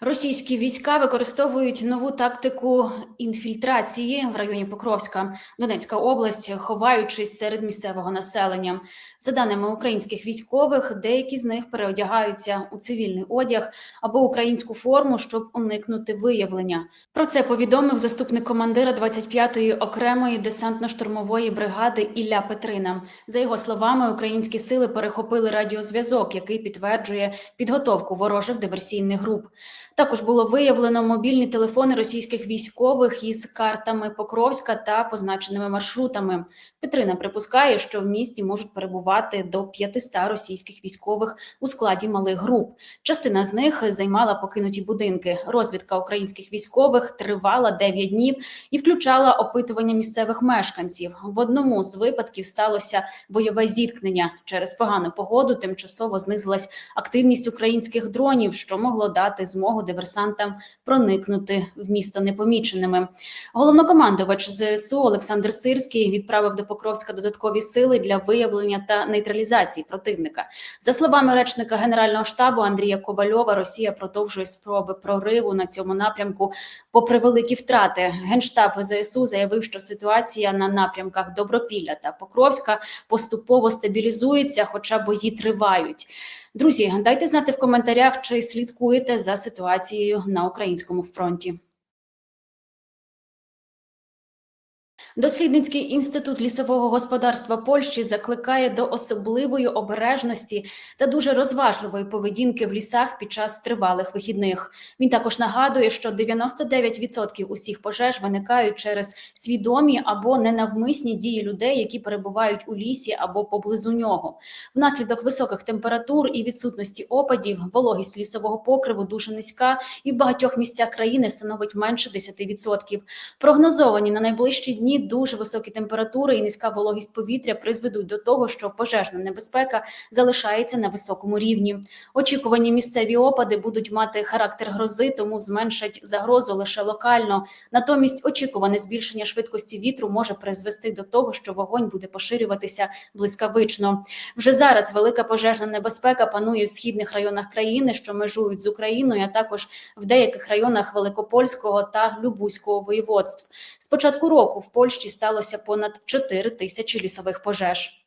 Російські війська використовують нову тактику інфільтрації в районі Покровська, Донецька область, ховаючись серед місцевого населення. За даними українських військових, деякі з них переодягаються у цивільний одяг або українську форму, щоб уникнути виявлення. Про це повідомив заступник командира 25-ї окремої десантно-штурмової бригади Ілля Петрина. За його словами, українські сили перехопили радіозв'язок, який підтверджує підготовку ворожих диверсійних груп. Також було виявлено мобільні телефони російських військових із картами Покровська та позначеними маршрутами. Петрина припускає, що в місті можуть перебувати до 500 російських військових у складі малих груп. Частина з них займала покинуті будинки. Розвідка українських військових тривала 9 днів і включала опитування місцевих мешканців. В одному з випадків сталося бойове зіткнення. Через погану погоду тимчасово знизилась активність українських дронів, що могло дати змогу диверсантам проникнути в місто непоміченими. Головнокомандувач ЗСУ Олександр Сирський відправив до Покровська додаткові сили для виявлення та нейтралізації противника. За словами речника Генерального штабу Андрія Ковальова, Росія продовжує спроби прориву на цьому напрямку. Попри великі втрати, генштаб ЗСУ заявив, що ситуація на напрямках Добропілля та Покровська поступово стабілізується, хоча бої тривають. Друзі, дайте знати в коментарях, чи слідкуєте за ситуацією на українському фронті. Дослідницький інститут лісового господарства Польщі закликає до особливої обережності та дуже розважливої поведінки в лісах під час тривалих вихідних. Він також нагадує, що 99% усіх пожеж виникають через свідомі або ненавмисні дії людей, які перебувають у лісі або поблизу нього. Внаслідок високих температур і відсутності опадів вологість лісового покриву дуже низька і в багатьох місцях країни становить менше 10%. Прогнозовані на найближчі дні дуже високі температури і низька вологість повітря призведуть до того, що пожежна небезпека залишається на високому рівні. Очікувані місцеві опади будуть мати характер грози, тому зменшать загрозу лише локально. Натомість очікуване збільшення швидкості вітру може призвести до того, що вогонь буде поширюватися блискавично. Вже зараз велика пожежна небезпека панує в східних районах країни, що межують з Україною, а також в деяких районах Великопольського та Любузького воєводств. З початку року в Польщі сталося понад 4 тисячі лісових пожеж.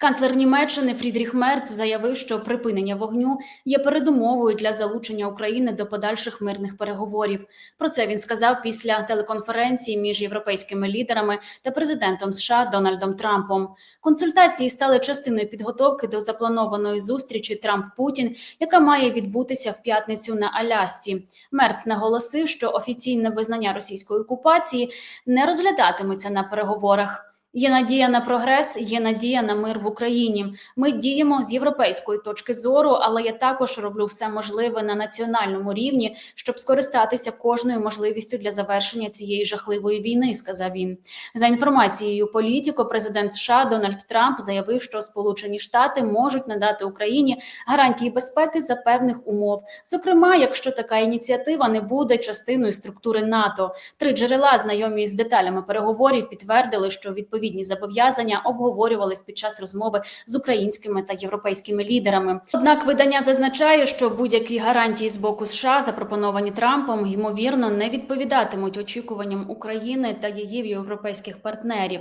Канцлер Німеччини Фрідріх Мерц заявив, що припинення вогню є передумовою для залучення України до подальших мирних переговорів. Про це він сказав після телеконференції між європейськими лідерами та президентом США Дональдом Трампом. Консультації стали частиною підготовки до запланованої зустрічі Трамп Путін, яка має відбутися в п'ятницю на Алясці. Мерц наголосив, що офіційне визнання російської окупації не розглядатиметься на переговорах. Є надія на прогрес, є надія на мир в Україні. Ми діємо з європейської точки зору, але я також роблю все можливе на національному рівні, щоб скористатися кожною можливістю для завершення цієї жахливої війни. Сказав він. За інформацією політико, президент США Дональд Трамп заявив, що Сполучені Штати можуть надати Україні гарантії безпеки за певних умов. Зокрема, якщо така ініціатива не буде частиною структури НАТО. Три джерела, знайомі з деталями переговорів, підтвердили, що відповідні зобов'язання обговорювались під час розмови з українськими та європейськими лідерами. Однак видання зазначає, що будь-які гарантії з боку США, запропоновані Трампом, ймовірно не відповідатимуть очікуванням України та її європейських партнерів.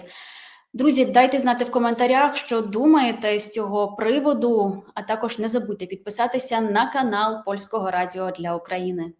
Друзі, дайте знати в коментарях, що думаєте з цього приводу. А також не забудьте підписатися на канал Польського радіо для України.